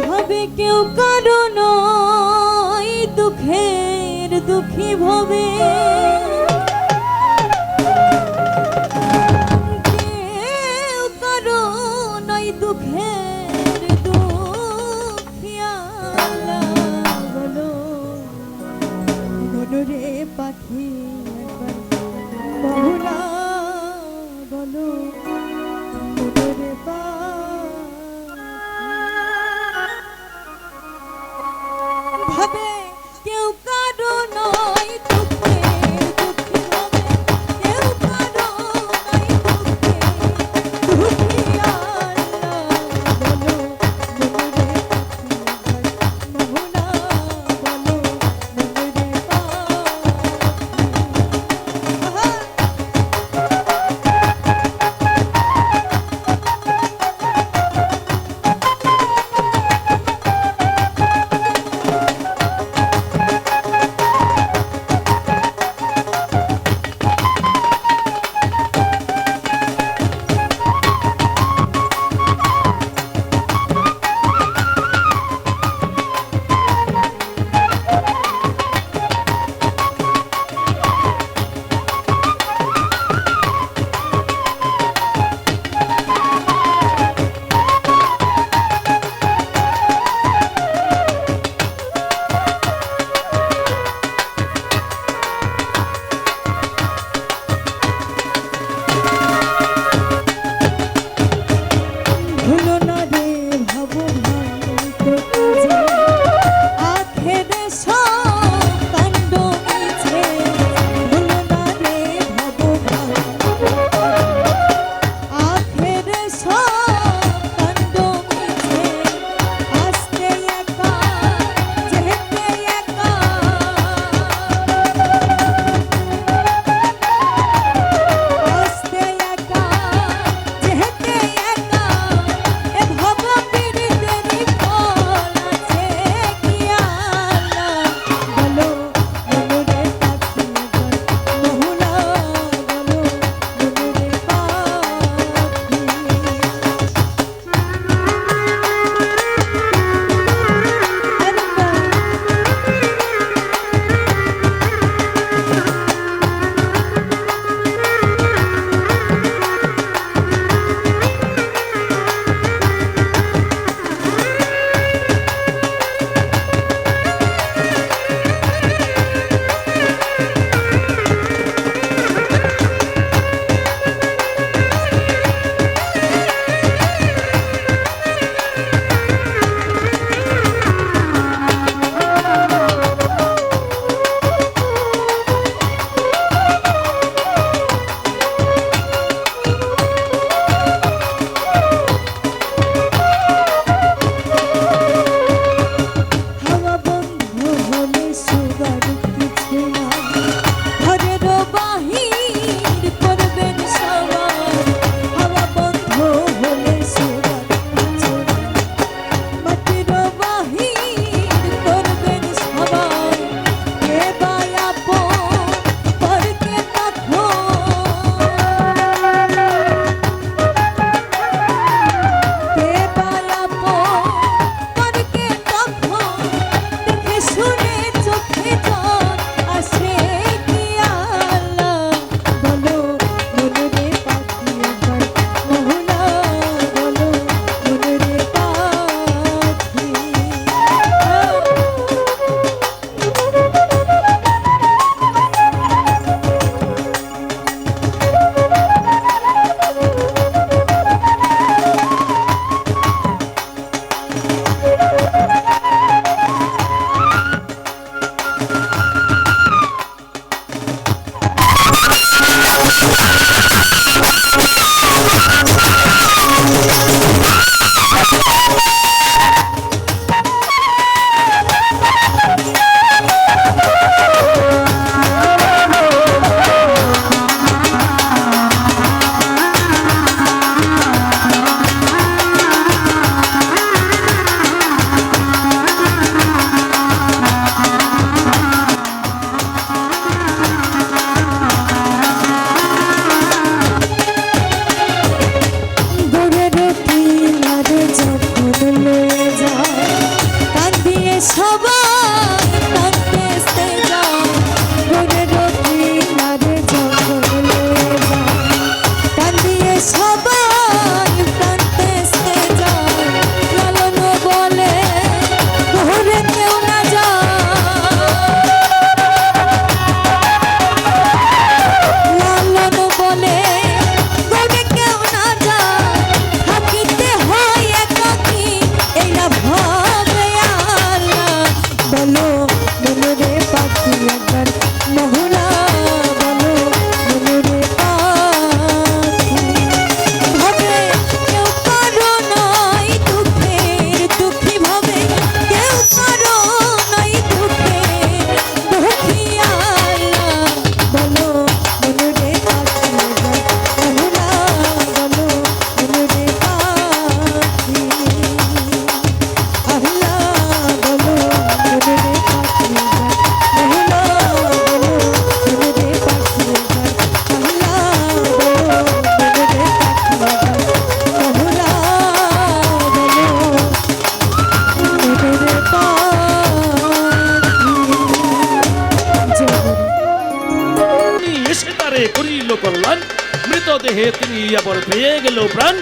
ভাবে কেউ কারণ দুঃখের দুঃখী ভাবে। কেউ কারণ দুঃখের মনরে পাখি একবার মোহনা হে তিনি আবার পেয়ে গেল প্রাণ।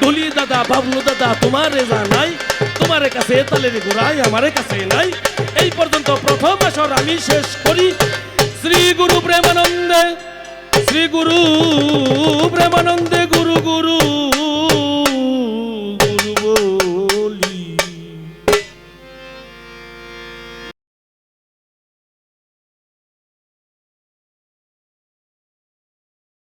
ডলি দাদা, বাবলু দাদা, তোমার রেজা নাই তোমার কাছে তালের গোড়াই আমার কাছে নাই। এই পর্যন্ত প্রথম আসর আমি শেষ করি। শ্রী গুরু প্রেমানন্দে, শ্রী গুরু প্রেমানন্দে, গুরু গুরু